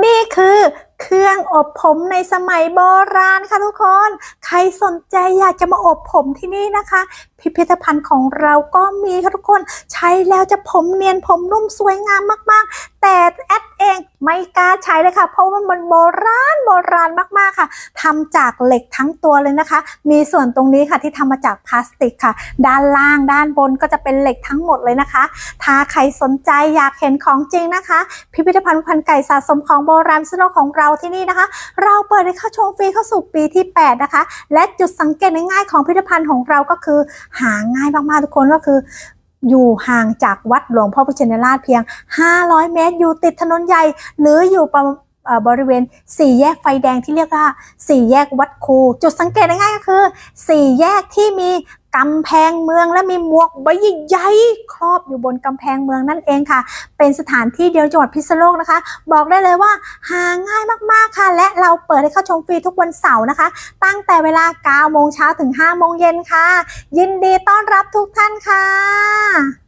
นี่คือเครื่องอบผมในสมัยโบราณค่ะทุกคน ใครสนใจอยากจะมาอบผมที่นี่นะคะ พิพิธภัณฑ์ของเราก็มีค่ะทุกคน ใช้แล้วจะผมเนียนผมนุ่มสวยงามมาก ๆ แต่แอด เองไม่กล้าใช้เลยค่ะ เพราะว่ามันโบราณโบราณมากๆค่ะทำจากเหล็กทั้งตัวเลยนะคะ มีส่วนตรงนี้ค่ะที่ทำมาจากพลาสติกค่ะ ด้านล่างด้านบนก็จะเป็นเหล็กทั้งหมดเลยนะคะ ถ้าใครสนใจอยากเห็นของจริงนะคะ พิพิธภัณฑ์พันไก่สะสมของโบราณสโลของเราที่นี่นะคะ เราเปิดให้เข้าชมฟรีเข้าสู่ปีที่ 8 นะคะ และจุดสังเกตง่ายๆของพิพิธภัณฑ์ของเราก็คือ หาง่ายมากๆทุกคนก็คือ อยู่ห่างจากวัดหลวงพ่อพุชินราชเพียง 500 เมตร อยู่ติดถนนใหญ่ หรืออยู่ประบริเวณสี่แยกไฟแดงที่เรียกว่าสี่แยกวัดคู จุดสังเกตง่ายๆก็คือสี่แยกที่มี กำแพงเมืองและมีหมวกใบใหญ่ๆครอบอยู่บนกำแพงเมืองนั่นเองค่ะ เป็นสถานที่เดียวจังหวัดพิษณุโลกนะคะ บอกได้เลยว่าหาง่ายมากๆค่ะ และเราเปิดให้เข้าชมฟรีทุกวันเสาร์นะคะ ตั้งแต่เวลา9โมงเช้าถึง5โมงเย็นค่ะ ยินดีต้อนรับทุกท่านค่ะ